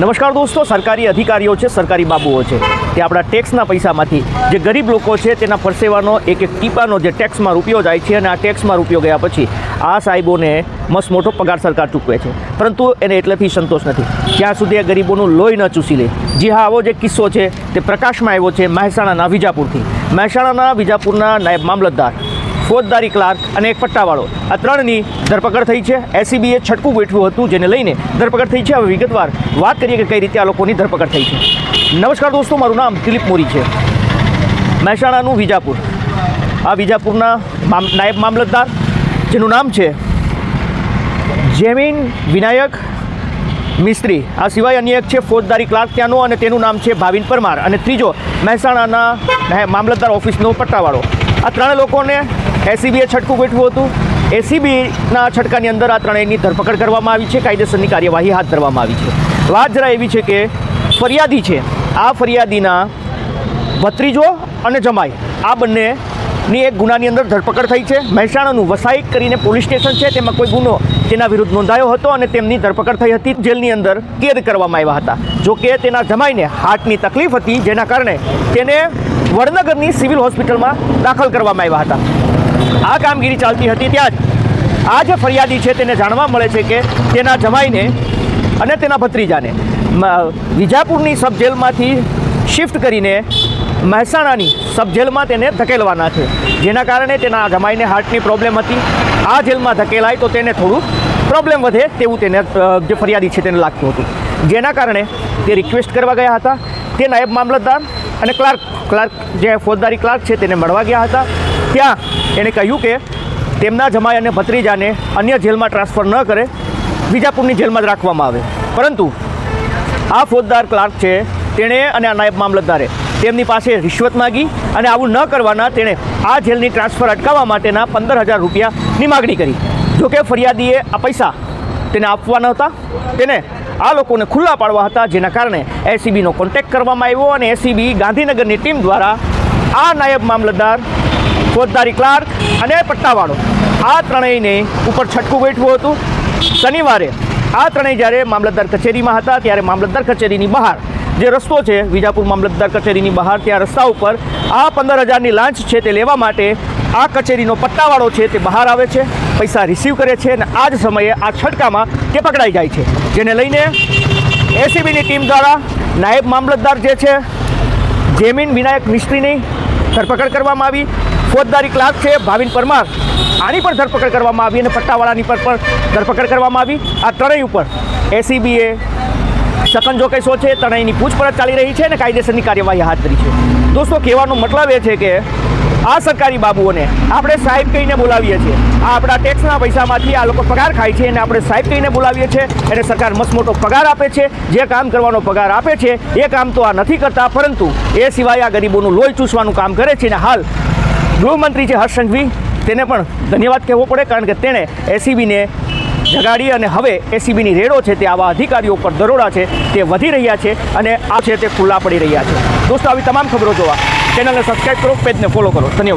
નમસ્કાર દોસ્તો, સરકારી અધિકારીઓ છે, સરકારી બાબુઓ છે. તે આપણા ટેક્સના પૈસામાંથી. જે ગરીબ લોકો છે, તેના પરસેવાનો એક એક ટીપાનો જે ટેક્સમાં રૂપિયો જાય છે અને આ ટેક્સમાં રૂપિયો ગયા પછી આ સાહેબોને મસ્ત મોટો પગાર સરકાર ચૂકવે છે. પરંતુ એને એટલેથી સંતોષ નથી. ત્યાં સુધી આ ગરીબોનું લોહી ન ચૂસી લે? જી હા, આવો જે કિસ્સો છે. તે પ્રકાશમાં આવ્યો છે મહેસાણાના વિજાપુરથી. મહેસાણાના વિજાપુરના નાયબ મામલતદાર. ફોજદારી ક્લાર્ક અને એક પટ્ટાવાળો. આ ત્રણની ધરપકડ થઈ છે. એસીબીએ છટકું ગોઠવ્યું હતું, જેને લઈને ધરપકડ થઈ છે. હવે વિગતવાર વાત કરીએ કે કઈ રીતે આ લોકોની ધરપકડ થઈ છે. નમસ્કાર દોસ્તો, મારું નામ દિલીપ મોરી છે. મહેસાણાનું વિજાપુર. આ વિજાપુરના નાયબ મામલતદાર, જેનું નામ છે જેમીન વિનાયક મિસ્ત્રી. આ સિવાય અન્ય એક છે ફોજદારી ક્લાર્ક ત્યાંનો અને તેનું નામ છે ભાવિન પરમાર. અને ત્રીજો મહેસાણાના મામલતદાર ઓફિસનો પટ્ટાવાળો. આ ત્રણ લોકોને એસીબીએ છટકું ગોઠવ્યું હતું. એસીબીના છટકાની અંદર આ ત્રણેયની ધરપકડ કરવામાં આવી છે. કાયદેસરની કાર્યવાહી હાથ ધરવામાં આવી છે. વાત જરા એવી છે કે ફરિયાદી છે. આ ફરિયાદીના ભત્રીજો અને જમાઈ. આ બંનેની એક ગુનાની અંદર ધરપકડ થઈ છે. મહેસાણાનું વસાઈક કરીને પોલીસ સ્ટેશન છે. તેમાં કોઈ ગુનો તેના વિરુદ્ધ નોંધાયો હતો અને તેમની ધરપકડ થઈ હતી. જેલની અંદર કેદ કરવામાં આવ્યા હતા. જો કે તેના જમાઈને હાર્ટની તકલીફ હતી, જેના કારણે તેને વડનગરની સિવિલ હોસ્પિટલમાં દાખલ કરવામાં આવ્યા હતા. આ કામગીરી ચાલતી હતી ત્યાં જ. આ જે ફરિયાદી છે તેને જાણવા મળે છે કે તેના જમાઈને અને તેના ભત્રીજાને વિજાપુરની સબ જેલમાંથી શિફ્ટ કરીને મહેસાણાની સબ જેલમાં તેને ધકેલવાના છે. જેના કારણે તેના જમાઈને હાર્ટની પ્રોબ્લેમ હતી. આ જેલમાં ધકેલાય તો તેને થોડું પ્રોબ્લેમ વધે તેવું તેને જે ફરિયાદી છે તેને લાગતું હતું. જેના કારણે તે રિક્વેસ્ટ કરવા ગયા હતા. તે નાયબ મામલતદાર અને ક્લાર્ક ક્લાર્ક જે ફોજદારી ક્લાર્ક છે તેને મળવા ગયા હતા. ત્યાં એણે કહ્યું કે તેમના જમાઈ અને ભત્રીજાને અન્ય જેલમાં ટ્રાન્સફર ન કરે, વિજાપુરની જેલમાં જ રાખવામાં આવે. પરંતુ આ ફોજદાર ક્લાર્ક છે તેણે અને આ નાયબ મામલતદારે તેમની પાસે રિશ્વત માગી અને આવું ન કરવાના તેણે આ જેલની ટ્રાન્સફર અટકાવવા માટેના પંદર હજાર રૂપિયાની માગણી કરી. જોકે ફરિયાદીએ આ પૈસા તેને આપવા નહોતા તેને આ લોકોને ખુલ્લા પાડવા હતા, જેના કારણે એસીબીનો કોન્ટેક્ટ કરવામાં આવ્યો અને એસીબી ગાંધીનગરની ટીમ દ્વારા આ નાયબ મામલતદાર ફોજદારી ક્લાર્ક અને પટ્ટાવાળો, આ ત્રણેયને ઉપર છટકું બેઠવું હતું. શનિવારે આ ત્રણેય જ્યારે મામલતદાર કચેરીમાં હતા, ત્યારે મામલતદાર કચેરીની બહાર જે રસ્તો છે વિજાપુર મામલતદાર કચેરીની બહાર, ત્યાં રસ્તા ઉપર આ પંદર હજારની લાંચ છે તે લેવા માટે આ કચેરીનો પટ્ટાવાળો છે તે બહાર આવે છે, પૈસા રિસીવ કરે છે અને આ જ સમયે આ છટકામાં તે પકડાઈ જાય છે. જેને લઈને એસીબીની ટીમ દ્વારા નાયબ મામલતદાર જે છે, જેમીન વિનાયક મિસ્ત્રીની ધરપકડ કરવામાં આવી. ફોજદારી ક્લાર્ક છે ભાવિન પરમાર, આની પણ ધરપકડ કરવામાં આવી અને પટ્ટાવાળાની પર પણ ધરપકડ કરવામાં આવી. આ ત્રણેય ઉપર એસીબીએ સકંજો કેસો છે ત્રણેયની પૂછપરછ ચાલી રહી છે અને કાયદેસરની કાર્યવાહી હાથ ધરી છે. દોસ્તો, કહેવાનો મતલબ એ છે કે આ સરકારી બાબુઓને આપણે સાહેબ કહીને બોલાવીએ છીએ. આ આપણા ટેક્સના પૈસામાંથી આ લોકો પગાર ખાય છે અને આપણે સાહેબ કહીને બોલાવીએ છીએ એને સરકાર મસ્ત મોટો પગાર આપે છે. જે કામ કરવાનો પગાર આપે છે, એ કામ તો આ નથી કરતા, પરંતુ એ સિવાય આ ગરીબોનું લોહી ચૂસવાનું કામ કરે છે. અને હાલ ગૃહમંત્રી છે હર્ષ સંઘવી, તેને પણ ધન્યવાદ કહેવો પડે, કારણ કે તેણે એસીબીને જગાડી અને હવે એસીબીની રેડો છે તે આવા અધિકારીઓ પર દરોડા છે, તે વધી રહ્યા છે અને આ છે તે ખુલ્લા પડી રહ્યા છે. દોસ્તો, આવી તમામ ખબરો જોવા ચેનલને સબસ્ક્રાઈબ કરો, પેજને ફોલો કરો. ધન્યવાદ.